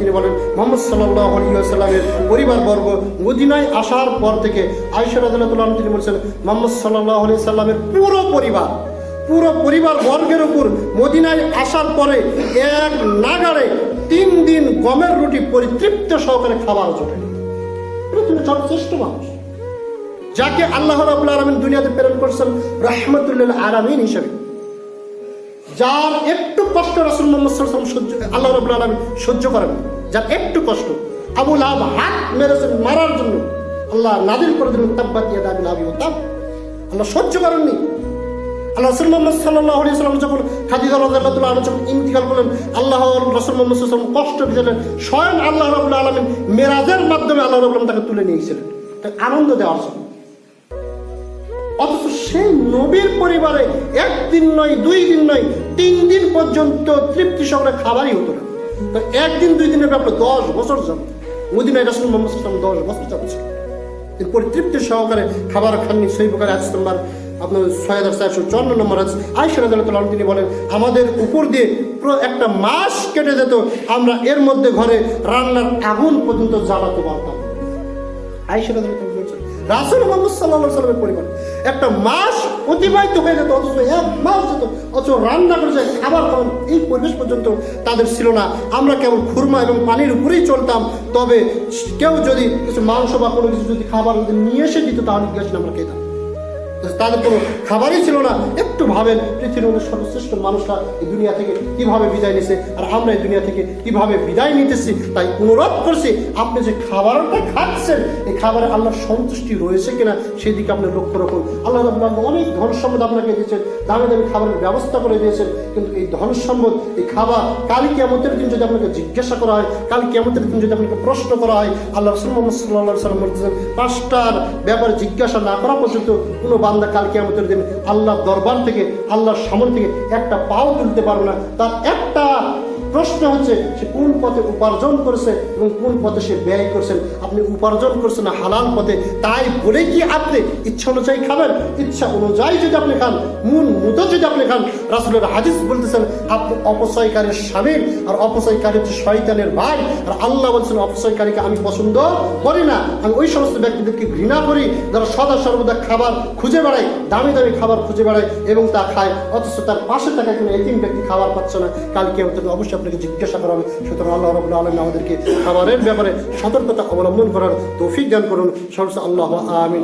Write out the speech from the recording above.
তিনি বলেন, মোহাম্মদ সাল্লাহ আলিয়াল্লামের পরিবার বর্গ মদিনায় আসার পর থেকে আয়সা রাজুল্লাহ তিনি বলছেন, মোহাম্মদ সাল্লাহ আলি সাল্লামের পুরো পরিবার পুরো পরিবার বর্গের উপর মদিনায় আসার পরে এক নাগারে তিন দিন গমের রুটি পরিতৃপ্ত সহকারে খাবার জোটে তুমি সর্বশ্রেষ্ঠ মানুষ। যাকে আল্লাহ রাবুল আলমিন দুনিয়াতে প্রেরণ করছেন রহমতুল্লাহ আলমিন হিসেবে। যার একটু কষ্ট রসুল মোহাম্মদ সহ্য আল্লাহ রাব্বুল আলামিন সহ্য করেন। যার একটু কষ্ট। আবু লাহাব হাত মেরেছেন মারার জন্য। আল্লাহ নাদিল করে দিলেন, তাব্বাত ইয়াদা আবি লাহাবি ওয়া আল্লাহ সহ্য করেননি। আল্লাহ রসুল সাল্লাল্লাহু আলাইহি ওয়াসাল্লাম যখন খাদিজা রাদিয়াল্লাহু আনহা যখন ইন্তিকাল করলেন, আল্লাহ রসুল মোহাম্মদ কষ্ট দিলেন স্বয়ং আল্লাহ রাব্বুল আলামিন মেরাজের মাধ্যমে আল্লাহ রাব্বুল আলামিন তাকে তুলে নিয়েছিলেন তাকে আনন্দ দেওয়ার জন্য। অথচ সেই নবীর পরিবারে একদিন নয় দুই দিন নয় তিন দিন পর্যন্ত তৃপ্তি সহকারে খাবারই হতো না। তো একদিন দুই দিনের ব্যাপারে দশ বছর যাব মদিনায় রাসুল মোহাম্মদ দশ বছর যাচ্ছে এরপরে তৃপ্তি সহকারে খাবার খাননি। সেই প্রকার আজ নম্বর আপনার ছয় হাজার চারশো চুয়ান্ন নম্বর আছে আইসা রাজাল্লাহ তিনি বলেন আমাদের উপর দিয়ে পুরো একটা মাস কেটে যেত। আমরা এর মধ্যে ঘরে রান্নার আগুন পর্যন্ত জ্বালাতে পারতাম। বলছেন, রাসূল মোহাম্মদ সাল্লা সাল্লামের পরিবার। একটা মাস অতিবাহিত হয়ে যেত, অথচ এক মাস যেত, অথচ রান্না করে যায় খাবার খাওয়ান এই পরিবেশ পর্যন্ত তাদের ছিল না। আমরা কেবল খুরমা এবং পানির উপরেই চলতাম, তবে কেউ যদি কিছু মাংস বা কোনো কিছু যদি খাবার যদি নিয়ে এসে দিত, তাহলে গিয়েছিলাম আমরা খেতাম তাদের কোনো খাবারই ছিল না। একটু ভাবেন পৃথিবীর সর্বশ্রেষ্ঠ মানুষরা এই দুনিয়া থেকে কীভাবে বিদায় নিছে আর আমরা এই দুনিয়া থেকে কীভাবে বিদায় নিতেছি তাই অনুরোধ করছি, আপনি যে খাবারটা খাচ্ছেন, এই খাবারে আল্লাহর সন্তুষ্টি রয়েছে কিনা সেই দিকে আপনি লক্ষ্য রাখুন। আল্লাহ আলামিন অনেক ধন সম্পদ আপনাকে দিয়েছেন, দামি দামি খাবারের ব্যবস্থা করে দিয়েছেন, কিন্তু এই ধন সম্পদ, এই খাবার কাল কিয়ামতের দিন যদি আপনাকে জিজ্ঞাসা করা হয়, কাল কিয়ামতের দিন যদি আপনাকে প্রশ্ন করা হয়, আল্লাহ রসুল মোহাম্মদ সাল্লাহ সাল্লাম বলতেছেন, পাঁচটার ব্যাপারে জিজ্ঞাসা না করা পর্যন্ত কোনো বান্দা কালকে আমাদের দিন আল্লাহর দরবার থেকে, আল্লাহর সামর থেকে একটা পাও তুলতে পারব না। তার একটা প্রশ্ন হচ্ছে, সে কোন পথে উপার্জন করেছে এবং কোন পথে সে ব্যয় করছেন আপনি উপার্জন করছেন হালাল পথে, তাই বলে কি আপনি ইচ্ছা অনুযায়ী খাবেন? ইচ্ছা অনুযায়ী যদি আপনি খান মূল মতো যদি আপনি খান, রাসুলের হাদিস বলতেছেন, আপনি অপচয়কারীর স্বামী আর অপচয়কারী হচ্ছে শয়তানের ভাই। আর আল্লাহ বলছেন, অপচয়কারীকে আমি পছন্দ করি না। আমি ওই সমস্ত ব্যক্তিদেরকে ঘৃণা করি, যারা সদা সর্বদা খাবার খুঁজে বেড়ায়, দামি দামি খাবার খুঁজে বেড়ায় এবং তা খায়, অথচ তার পাশে থাকা কোনো এতিম ব্যক্তি খাবার পাচ্ছে না। কালকে অবশ্যই আপনাকে জিজ্ঞাসা করা হবে। সুতরাং আল্লাহ রবুল্লা আলম আমাদেরকে খাবারের ব্যাপারে সতর্কতা অবলম্বন করার তৌফিক দান করুন। সর্বস্ব আল্লাহ, আমিন।